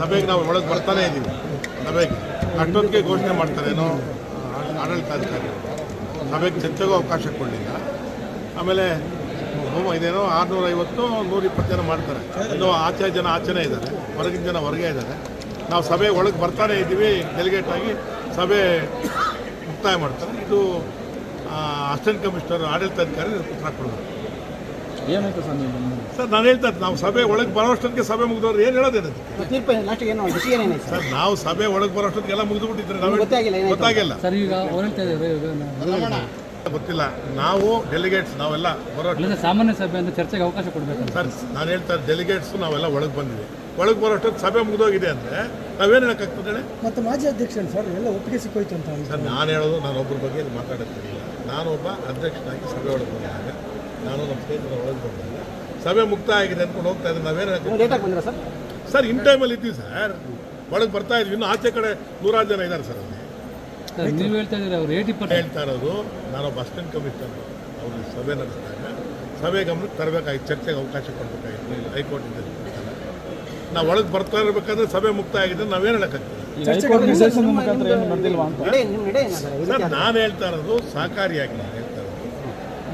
ಸಭೆಗೆ ನಾವು ಒಳಗೆ ಬರ್ತಾನೆ ಇದ್ದೀವಿ. ಸಭೆಗೆ. ಅಷ್ಟೊತ್ತಿಗೆ ಘೋಷಣೆ ಮಾಡ್ತಾರೇನೋ ಆಡಳಿತಾಧಿಕಾರಿ. ಸಭೆಗೆ ಚರ್ಚೆಗೂ ಅವಕಾಶ ಕೊಡಲಿಲ್ಲ. ಆಮೇಲೆ ಹೋಮ, ಇದೇನೋ ಆರುನೂರ ಐವತ್ತು ನೂರ ಇಪ್ಪತ್ತು ಜನ ಮಾಡ್ತಾರೆ. ಇನ್ನೂ ಆಚೆ ಜನ ಆಚೆನೇ ಇದ್ದಾರೆ. ಹೊರಗಿನ ಜನ ಹೊರಗೆ ಇದ್ದಾರೆ. ನಾವು ಸಭೆ ಒಳಗೆ ಬರ್ತಾನೆ ಇದ್ದೀವಿ. ಡೆಲಿಗೇಟ್ ಆಗಿ ಸಭೆ ಮುಕ್ತಾಯ ಮಾಡ್ತಾರೆ. ಇದು ಅಸಿಸ್ಟೆಂಟ್ ಕಮಿಷನರ್ ಆಡಳಿತಾಧಿಕಾರಿ ಉತ್ತರ ಕೊಡಬೇಕು ಏನಾಯ್ತು ಸರ್ ನೀವು ಸರ್ ನಾನು ಹೇಳ್ತಾ ಇದ್ದೆ, ನಾವು ಸಭೆ ಒಳಗೆ ಬರೋಷ್ಟೊತ್ತಿಗೆ ಸಭೆ ಮುಗಿದವ್ರು ಏನು ಹೇಳೋದೇನು ತೀರ್ಪು ಲಾಸ್ಟಿಗೆ ಏನು ಏನಾಯ್ತು? ಸರ್ ನಾವು ಸಭೆ ಒಳಗೆ ಬರೋಷ್ಟೊತ್ತಿಗೆಲ್ಲ ಮುಗಿದು ಬಿಟ್ಟಿದ್ರೆ ನಾವು ಗೊತ್ತಾಗಿಲ್ಲ ಸರ್ ಈಗ ಅವ್ರು ಹೇಳ್ತಾ ಇದ್ದಾರೆ ಗೊತ್ತಿಲ್ಲ ನಾವು ಡೆಲಿಗೇಟ್ಸ್ ನಾವೆಲ್ಲ ಬರೋ ಸಾಮಾನ್ಯ ಸಭೆ ಅಂತ ಚರ್ಚೆಗೆ ಅವಕಾಶ ಕೊಡಬೇಕು ಸರ್ ನಾನು ಹೇಳ್ತಾ ಡೆಲಿಗೇಟ್ಸ್ ನಾವೆಲ್ಲ ಒಳಗೆ ಬಂದಿದೆ ಒಳಗೆ ಬರೋಷ್ಟೊತ್ತು ಸಭೆ ಮುಗಿದೋಗಿದೆ ಅಂದರೆ ನಾವೇನು ಹೇಳೋಕ್ಕಾಗ್ತದೆ ಹೇಳಿ? ಮತ್ತು ಮಾಜಿ ಅಧ್ಯಕ್ಷರು ಸರ್ ಎಲ್ಲ ಒಪ್ಪಿಗೆ ಸಿಕ್ಕೋಯ್ತು ಅಂತ ಸರ್ ನಾನು ಹೇಳೋದು ನಾನು ಒಬ್ಬರ ಬಗ್ಗೆ ಮಾತಾಡುತ್ತಿರಲಿಲ್ಲ ನಾನೊಬ್ಬ ಅಧ್ಯಕ್ಷನಾಗಿ ಸಭೆ ಒಳಗೆ ಬಂದಾಗ ನಾನು ನಮ್ಮ ಸ್ನೇಹಿತರ ಒಳಗೆ ಬಂದಾಗ ಸಭೆ ಮುಕ್ತಾಯ ಆಗಿದೆ ಅಂದ್ಕೊಂಡು ಹೋಗ್ತಾ ಇದ್ದೆ. ನಾವೇನು ನೀವು ಸರ್? ಸರ್ ಇನ್ ಟೈಮಲ್ಲಿ ಇದ್ದೀವಿ ಸರ್. ಒಳಗೆ ಬರ್ತಾ ಇದ್ವಿ ಇನ್ನು ಆಚೆ ಕಡೆ ನೂರಾರು ಜನ ಇದ್ದಾರೆ ಸರ್ ಅಲ್ಲಿ. ನೀವು ಹೇಳ್ತಾ ಇದ್ದೀರಿ ಅವ್ರು ಏಯ್ಟಿ ಪರ್ಸೆಂಟ್ ಹೇಳ್ತಾ ಇರೋದು ನಾನು ಬಸ್ ಸ್ಟ್ಯಾಂಡ್ ಕಮಿಷನರ್ ಅವರು ಸಭೆ ನಡೆಸಿದಾಗ ಸಭೆ ಗಮನಕ್ಕೆ ತರಬೇಕಾಗಿತ್ತು ಚರ್ಚೆಗೆ ಅವಕಾಶ ಕೊಡಬೇಕಾಗಿತ್ತು. ಹೈಕೋರ್ಟಿಂದ ನಾವು ಒಳಗೆ ಬರ್ತಾ ಇರಬೇಕಾದ್ರೆ ಸಭೆ ಮುಕ್ತಾಯ ಆಗಿದೆ ನಾವೇನು ಹೇಳೋಕ್ಕಾಗ್ತದೆ ಏನಾದ್ರೆ ಸರ್? ನಾನು ಹೇಳ್ತಾ ಇರೋದು ಸಹಕಾರಿಯಾಗಿ ನಾನು ಹೇಳ್ತಾ ಇರೋದು.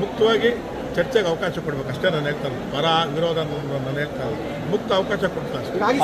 ಮುಕ್ತವಾಗಿ ಚರ್ಚೆಗೆ ಅವಕಾಶ ಕೊಡ್ಬೇಕು. ಅಷ್ಟೇ ನಾನು ಹೇಳ್ತಾ ಇರೋದು. ಪರ ವಿರೋಧ ನಾನು ಹೇಳ್ತಾ ಇರೋದು. ಮುಕ್ತ ಅವಕಾಶ ಕೊಡ್ತಾ ಅಷ್ಟೇ. ಈಗ ಆಗಿ